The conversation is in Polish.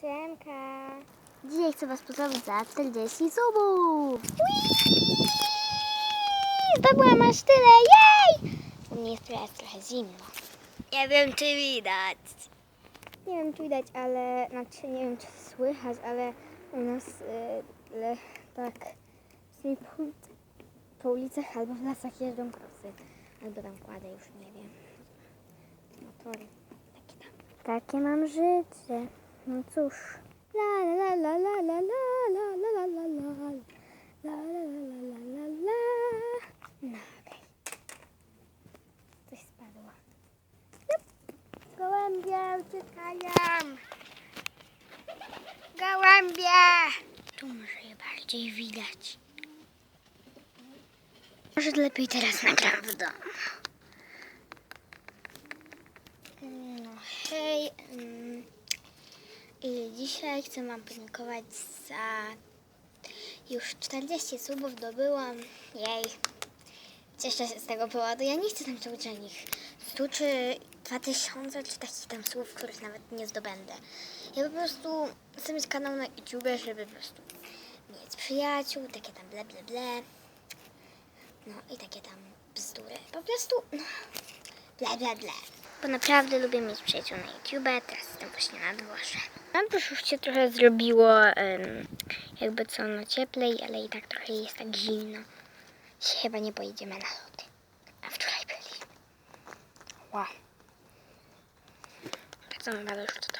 Siemka. Dzisiaj chcę Was pozdrowić za 40 subów. Zdobyłam aż tyle, jej! U mnie jest jest trochę zimno. Nie wiem, czy widać. Nie wiem, czy widać, ale znaczy nie wiem, czy słychać, ale u nas y, le, tak po, po ulicach albo w lasach jeżdżą krosy. Albo tam kładę, już nie wiem. Motory. Takie tam. Takie mam życie. No cóż. La la la la la la la la la la la la la la la la No okej. Coś spadło. Gołębie uciekają! Gołębie! Tu może je bardziej widać. Może lepiej teraz nagram w domu. No hej. I dzisiaj chcę Wam podziękować za już 40 subów dobyłam. Jej. Cieszę się z tego powodu. Ja nie chcę tam czołgać nich 100 czy 2000 czy takich tam słów, których nawet nie zdobędę. Ja po prostu chcę mieć kanał na YouTube, żeby po prostu mieć przyjaciół, takie tam ble ble ble. No i takie tam bzdury. Po prostu no, ble ble ble. Bo naprawdę lubię mieć przyjaciół na YouTube, teraz jestem właśnie na dworze. Nam też już się trochę zrobiło, jakby co, no cieplej, ale i tak trochę jest tak zimno. Dzisiaj chyba nie pojedziemy na lody. A wczoraj byli. Wow. Co chyba już to